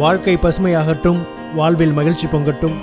வாழ்க்கை பசுமையாகட்டும் வாழ்வில் மகிழ்ச்சி பொங்கட்டும்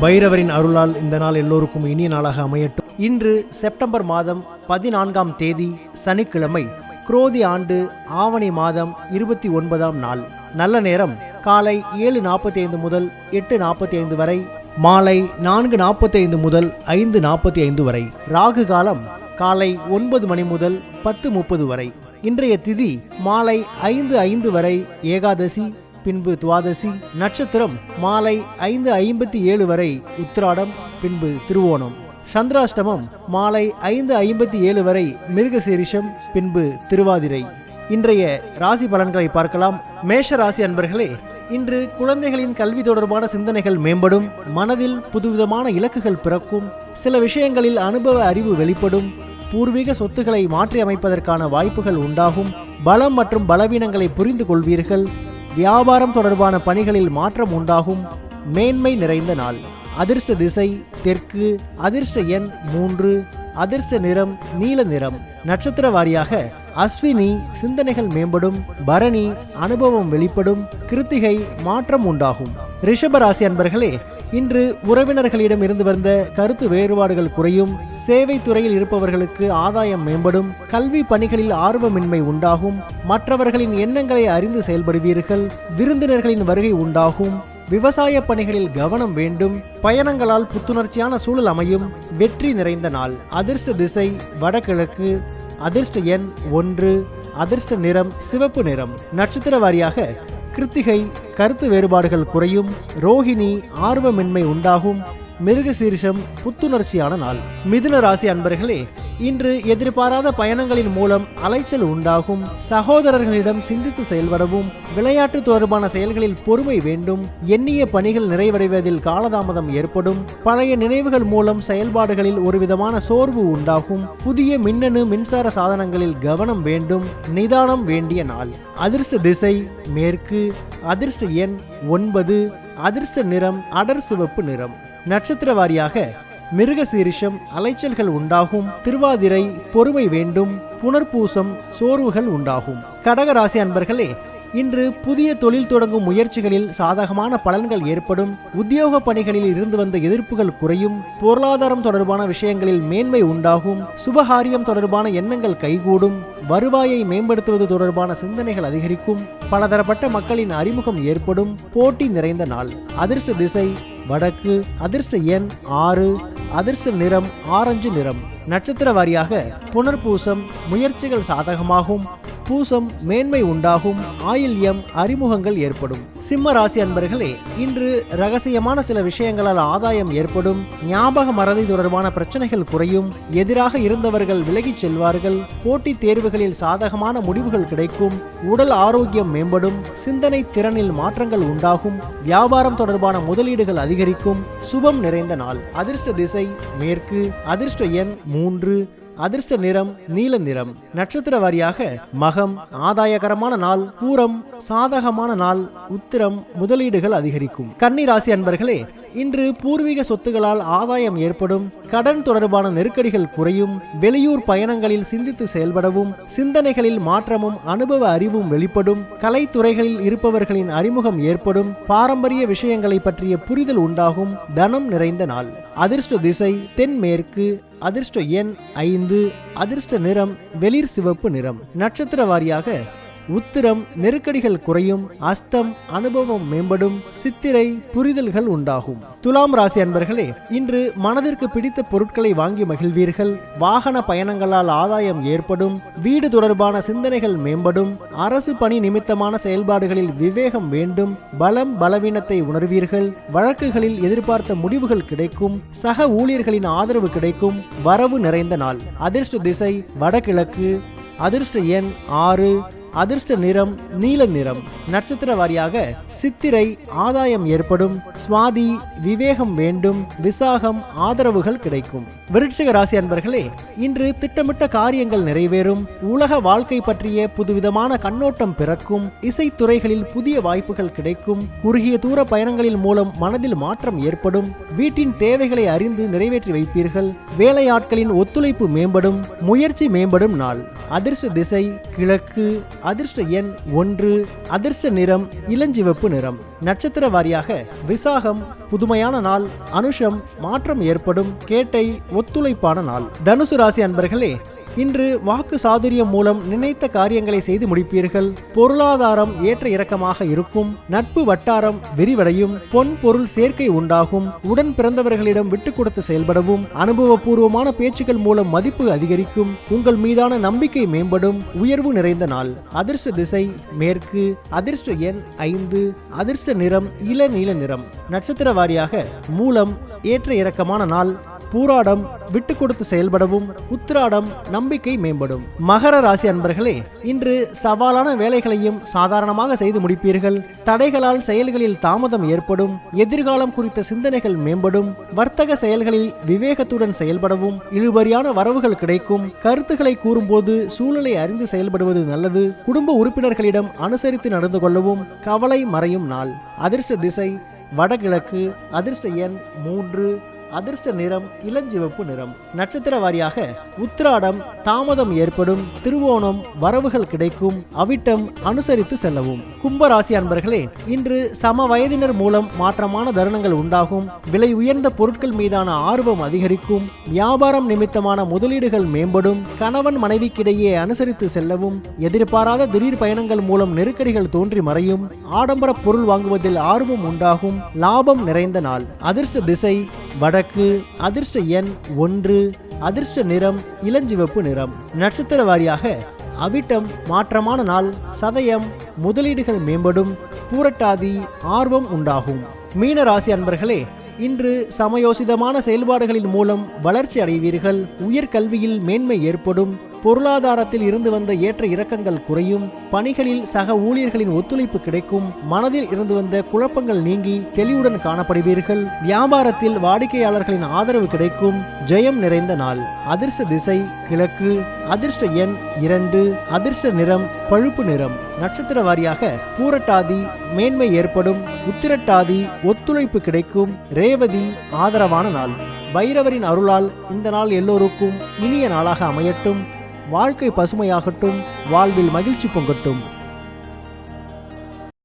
பைரவரின் அருளால் இந்த நாள் எல்லோருக்கும் இனிய நாளாக அமையட்டும். இன்று செப்டம்பர் மாதம் பதினான்காம் தேதி சனிக்கிழமை குரோதி ஆண்டு ஆவணி மாதம் இருபத்தி ஒன்பதாம் நாள். நல்ல நேரம் காலை ஏழு நாற்பத்தி ஐந்து முதல் எட்டு நாற்பத்தி ஐந்து வரை மாலை நான்கு நாற்பத்தி ஐந்து முதல் ஐந்து நாற்பத்தி ஐந்து வரை. ராகு காலம் காலை ஒன்பது மணி முதல் பத்து முப்பது வரை. இன்றைய திதி மாலை ஐந்து ஐந்து வரை ஏகாதசி பின்பு துவாதசி நட்சத்திரம் மாலை ஐந்து ஐம்பத்தி ஏழு வரை உத்திராடம் பின்பு திருவோணம். சந்திராஷ்டமம் மாலை ஐந்து ஐம்பத்தி ஏழு வரை மிருகசீரிஷம் பின்பு திருவாதிரை. இன்றைய ராசி பலன்களை பார்க்கலாம். மேஷ ராசி அன்பர்களே இன்று குழந்தைகளின் கல்வி தொடர்பான சிந்தனைகள் மேம்படும் மனதில் புதுவிதமான இலக்குகள் பிறக்கும் சில விஷயங்களில் அனுபவ அறிவு வெளிப்படும் பூர்வீக சொத்துக்களை மாற்றி அமைப்பதற்கான வாய்ப்புகள் உண்டாகும் பலம் மற்றும் பலவீனங்களை புரிந்து கொள்வீர்கள் வியாபாரம் தொடர்பான பணிகளில் மாற்றம் உண்டாகும். மேன்மை நிறைந்த நாள். அதிர்ஷ்ட திசை தெற்கு அதிர்ஷ்ட எண் மூன்று அதிர்ஷ்ட நிறம் நீல நிறம். நட்சத்திர வாரியாக அஸ்வினி சிந்தனைகள் மேம்படும் பரணி அனுபவம் வெளிப்படும் கிருத்திகை மாற்றம் உண்டாகும். ரிஷபராசி அன்பர்களே இன்று உறவினர்களிடம் இருந்து வந்த கருத்து வேறுபாடுகள் குறையும் சேவை துறையில் இருப்பவர்களுக்கு ஆதாயம் மேம்படும் கல்வி பணிகளில் ஆர்வமின்மை உண்டாகும் மற்றவர்களின் எண்ணங்களை அறிந்து செயல்படுவீர்கள் விருந்தினர்களின் வருகை உண்டாகும் விவசாய பணிகளில் கவனம் வேண்டும் பயணங்களால் புத்துணர்ச்சியான சூழல் அமையும் வெற்றி நிறைந்த நாள். அதிர்ஷ்ட திசை வடகிழக்கு அதிர்ஷ்ட எண் ஒன்று அதிர்ஷ்ட நிறம் சிவப்பு நிறம். நட்சத்திர வாரியாக கிருத்திகை கருத்து வேறுபாடுகள் குறையும் ரோஹிணி ஆர்வமின்மை உண்டாகும் மிருகசீரிஷம் புத்துணர்ச்சியான நாள். மிதுன ராசி அன்பர்களே இன்று எதிர்பாராத பயணங்களின் மூலம் அலைச்சல் உண்டாகும். சகோதரர்களிடம் சிந்தித்து செயல்படவும் விளையாட்டு தொடர்பான செயல்களில் பொறுமை வேண்டும். எண்ணிய பணிகள் நிறைவடைவதில் காலதாமதம் ஏற்படும். பழைய நினைவுகள் மூலம் செயல்பாடுகளில் ஒருவிதமான சோர்வு உண்டாகும். புதிய மின்னணு மின்சார சாதனங்களில் கவனம் வேண்டும். நிதானம் வேண்டிய நாள். அதிர்ஷ்ட திசை மேற்கு. அதிர்ஷ்ட எண் ஒன்பது. அதிர்ஷ்ட நிறம் அடர் சிவப்பு நிறம். நட்சத்திர வாரியாக மிருகசீரிஷம் அலைச்சல்கள் உண்டாகும் திருவாதிரை பொறுமை வேண்டும் புனர்பூசம் சோர்வுகள் உண்டாகும். கடகராசி அன்பர்களே இன்று புதிய தொழில் தொடங்கும் முயற்சிகளில் சாதகமான பலன்கள் ஏற்படும் உத்தியோக பணிகளில் இருந்து வந்த எதிர்ப்புகள் குறையும் பொருளாதாரம் தொடர்பான விஷயங்களில் மேன்மை உண்டாகும் சுபகாரியம் தொடர்பான எண்ணங்கள் கைகூடும் வருவாயை மேம்படுத்துவது தொடர்பான சிந்தனைகள் அதிகரிக்கும் பலதரப்பட்ட மக்களின் அறிமுகம் ஏற்படும் போட்டி நிறைந்த நாள். அதிர்ஷ்ட திசை வடக்கு அதிர்ஷ்ட எண் ஆறு அதிர்ஷ்ட நிறம் ஆரஞ்சு நிறம். நட்சத்திர வாரியாக புனர்பூசம் முயற்சிகள் சாதகமாகும். பூசம் மேன்மை உண்டாகும். ஆயில்யம் அறிமுகங்கள் ஏற்படும். சிம்ம ராசி அன்பர்களே இன்று ரகசியமான சில விஷயங்களால் ஆதாயம் ஏற்படும். ஞாபக மறதி தொடர்பான பிரச்சனைகள் குறையும். எதிராக இருந்தவர்கள் விலகிச் செல்வார்கள். போட்டித் தேர்வுகளில் சாதகமான முடிவுகள் கிடைக்கும். உடல் ஆரோக்கியம் மேம்படும். சிந்தனை திறனில் மாற்றங்கள் உண்டாகும். வியாபாரம் தொடர்பான முதலீடுகள் அதிகரிக்கும். சுபம் நிறைந்த நாள். அதிர்ஷ்ட திசை மேற்கு. அதிர்ஷ்ட எண் மூன்று. அதிர்ஷ்ட நிறம் நீல நிறம். நட்சத்திர வாரியாக மகம் ஆதாயகரமான நாள் பூரம் சாதகமான நாள் உத்திரம் முதலீடுகள் அதிகரிக்கும். கன்னி ராசி அன்பர்களே இன்று பூர்வீக சொத்துகளால் ஆதாயம் ஏற்படும். கடன் தொடர்பான நெருக்கடிகள் குறையும். வெளியூர் பயணங்களில் சிந்தித்து செயல்படவும். சிந்தனைகளில் மாற்றமும் அனுபவ அறிவும் வெளிப்படும். கலைத்துறைகளில் இருப்பவர்களின் அறிமுகம் ஏற்படும். பாரம்பரிய விஷயங்களை பற்றிய புரிதல் உண்டாகும். தனம் நிறைந்த நாள். அதிர்ஷ்ட திசை தென்மேற்கு. அதிர்ஷ்ட எண் ஐந்து. அதிர்ஷ்ட நிறம் வெளிர் சிவப்பு நிறம். நட்சத்திர வாரியாக உத்திரம் நெருக்கடிகள் குறையும் அஸ்தம் அனுபவம் மேம்படும் சித்திரை புரிதல்கள் உண்டாகும். துலாம் ராசி அன்பர்களே இன்று மனதிற்கு பிடித்த பொருட்களை வாங்கி மகிழ்வீர்கள். வாகன பயணங்களால் ஆதாயம் ஏற்படும் வீடு தொடர்பான சிந்தனைகள் மேம்படும் அரசு பணி நிமித்தமான செயல்பாடுகளில் விவேகம் வேண்டும் பலம் பலவீனத்தை உணர்வீர்கள் வழக்குகளில் எதிர்பார்த்த முடிவுகள் கிடைக்கும் சக ஊழியர்களின் ஆதரவு கிடைக்கும் வரவு நிறைந்த நாள். அதிர்ஷ்ட திசை வடகிழக்கு அதிர்ஷ்ட எண் ஆறு அதிர்ஷ்ட நிறம் நீல நிறம். நட்சத்திர வாரியாக சித்திரை ஆதாயம் ஏற்படும். சுவாதி விவேகம் வேண்டும். விசாகம் ஆதரவுகள் கிடைக்கும். விருட்சிக ராசி அன்பர்களே இன்று திட்டமிட்ட காரியங்கள் நிறைவேறும். உலக வாழ்க்கை பற்றிய புதுவிதமான கண்ணோட்டம் பிறக்கும். இசைத்துறைகளில் புதிய வாய்ப்புகள் கிடைக்கும். குறுகிய தூர பயணங்களின் மூலம் மனதில் மாற்றம் ஏற்படும். வீட்டின் தேவைகளை அறிந்து நிறைவேற்றி வைப்பீர்கள். வேலையாட்களின் ஒத்துழைப்பு மேம்படும். முயற்சி மேம்படும் நாள். அதிர்ஷ்ட திசை கிழக்கு. அதிர்ஷ்ட எண் ஒன்று. அதிர்ஷ்ட நிறம் இளஞ்சிவப்பு நிறம். நட்சத்திர வாரியாக விசாகம் புதுமையான நாள் அனுஷம் மாற்றம் ஏற்படும் கேட்டை ஒத்துழைப்பான நாள். தனுசு ராசி அன்பர்களே இன்று வாக்கு சாதுரியம் மூலம் நினைத்த காரியங்களை செய்து முடிப்பீர்கள். பொருளாதாரம் ஏற்ற இறக்கமாக இருக்கும். நட்பு வட்டாரம் விரிவடையும். பொன் பொருள் சேர்க்கை உண்டாகும். உடன் பிறந்தவர்களிடம் விட்டு கொடுத்து செயல்படவும். அனுபவபூர்வமான பேச்சுக்கள் மூலம் மதிப்பு அதிகரிக்கும். உங்கள் மீதான நம்பிக்கை மேம்படும். உயர்வு நிறைந்த நாள். அதிர்ஷ்ட திசை மேற்கு. அதிர்ஷ்ட எண் ஐந்து. அதிர்ஷ்ட நிறம் இளநீல நிறம். நட்சத்திர வாரியாக மூலம் ஏற்ற இறக்கமான நாள். பூராடம் விட்டு கொடுத்து செயல்படவும் உத்திராடம் நம்பிக்கை மேம்படும். மகர ராசி அன்பர்களே இன்று சவாலான வேலைகளையும் சாதாரணமாக செய்து முடிப்பீர்கள். தடைகளால் செயல்களில் தாமதம் ஏற்படும் எதிர்காலம் குறித்த சிந்தனைகள் மேம்படும் வர்த்தக செயல்களில் விவேகத்துடன் செயல்படவும் இழுபறியான வரவுகள் கிடைக்கும். கருத்துக்களை கூறும்போது சூழலை அறிந்து செயல்படுவது நல்லது. குடும்ப உறுப்பினர்களிடம் அனுசரித்து நடந்து கொள்ளவும் கவலை மறையும் நாள். அதிர்ஷ்ட திசை வடகிழக்கு அதிர்ஷ்ட எண் மூன்று அதிர்ஷ்ட நிறம் இளஞ்சிவப்பு நிறம். நட்சத்திர வாரியாக உத்திராடம் தாமதம் ஏற்படும் திருவோணம் வரவுகள் கிடைக்கும் அவிட்டம் அனுசரித்து செல்லவும். கும்பராசி அன்பர்களே இன்று சம வயதினர் மூலம் மாற்றமான தருணங்கள் உண்டாகும். விலை உயர்ந்த பொருட்கள் மீதான ஆர்வம் அதிகரிக்கும். வியாபாரம் நிமித்தமான முதலீடுகள் மேம்படும். கணவன் மனைவிக்கிடையே அனுசரித்து செல்லவும். எதிர்பாராத திடீர் பயணங்கள் மூலம் நெருக்கடிகள் தோன்றி மறையும். ஆடம்பர பொருள் வாங்குவதில் ஆர்வம் உண்டாகும். லாபம் நிறைந்த நாள். அதிர்ஷ்ட திசை வடக்கு அதிர்ஷ்ட எண் ஒன்று அதிர்ஷ்ட நிறம் இளஞ்சிவப்பு நிறம். நட்சத்திர வாரியாக அவிட்டம் மாற்றமான நாள் சதயம் முதலீடுகள் மேம்படும் பூரட்டாதி ஆர்வம் உண்டாகும். மீன ராசி அன்பர்களே இன்று சமயோசிதமான செயல்பாடுகளின் மூலம் வளர்ச்சி அடைவீர்கள். உயர்கல்வியில் மேன்மை ஏற்படும். பொருளாதாரத்தில் இருந்து வந்த ஏற்ற இறக்கங்கள் குறையும் பணிகளில் சக ஊழியர்களின் ஒத்துழைப்பு கிடைக்கும் மனதில் இருந்து வந்த குழப்பங்கள் நீங்கி தெளிவுடன் காணப்படுவீர்கள். வியாபாரத்தில் வாடிக்கையாளர்களின் ஆதரவு கிடைக்கும். ஜெயம் நிறைந்த நாள். அதிர்ஷ்ட திசை கிழக்கு. அதிர்ஷ்ட எண் இரண்டு. அதிர்ஷ்ட நிறம் பழுப்பு நிறம். நட்சத்திர வாரியாக பூரட்டாதி மேன்மை ஏற்படும். உத்திரட்டாதி ஒத்துழைப்பு கிடைக்கும். ரேவதி ஆதரவான நாள். பைரவரின் அருளால் இந்த நாள் எல்லோருக்கும் இனிய நாளாக அமையட்டும். வாழ்க்கை பசுமையாகட்டும் வாழ்வில் மகிழ்ச்சி பொங்கட்டும்.